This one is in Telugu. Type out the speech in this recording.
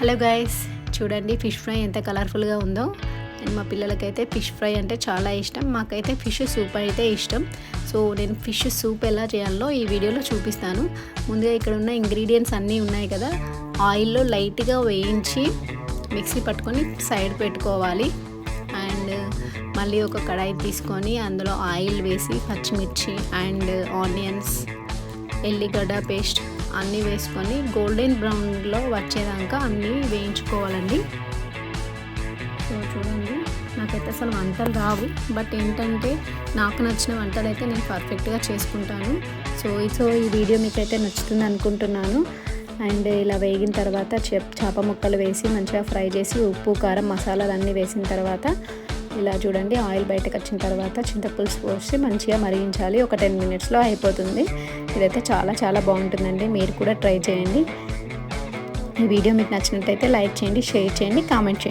హలో గైస్ చూడండి ఫిష్ ఫ్రై ఎంత కలర్ఫుల్గా ఉందో. అండ్ మా పిల్లలకైతే ఫిష్ ఫ్రై అంటే చాలా ఇష్టం. మాకైతే ఫిష్ సూప్ అయితే ఇష్టం. సో నేను ఫిష్ సూప్ ఎలా చేయాలో ఈ వీడియోలో చూపిస్తాను. ముందుగా ఇక్కడ ఉన్న ఇంగ్రీడియంట్స్ అన్నీ ఉన్నాయి కదా. ఆయిల్లో లైట్గా వేయించి మిక్సీ పట్టుకొని సైడ్ పెట్టుకోవాలి. అండ్ మళ్ళీ ఒక కడాయి తీసుకొని అందులో ఆయిల్ వేసి పచ్చిమిర్చి అండ్ ఆనియన్స్ ఎల్లిగడ్డ పేస్ట్ అన్నీ వేసుకొని గోల్డెన్ బ్రౌన్లో వచ్చేదాకా అన్నీ వేయించుకోవాలండి. సో చూడండి నాకైతే అసలు వంటలు రావు. బట్ ఏంటంటే నాకు నచ్చిన వంటలు అయితే నేను పర్ఫెక్ట్గా చేసుకుంటాను. సో సో ఈ వీడియో మీకైతే నచ్చుతుంది అనుకుంటున్నాను. అండ్ ఇలా వేగిన తర్వాత చేప ముక్కలు వేసి మంచిగా ఫ్రై చేసి ఉప్పు కారం మసాలాలు అన్నీ వేసిన తర్వాత ఇలా చూడండి ఆయిల్ బయటకు వచ్చిన తర్వాత చింతపులుసు పోసి మంచిగా మరిగించాలి. ఒక టెన్ మినిట్స్లో అయిపోతుంది. ఇదైతే చాలా చాలా బాగుంటుందండి. మీరు కూడా ట్రై చేయండి. ఈ వీడియో మీకు నచ్చినట్టయితే లైక్ చేయండి షేర్ చేయండి కామెంట్ చేయండి.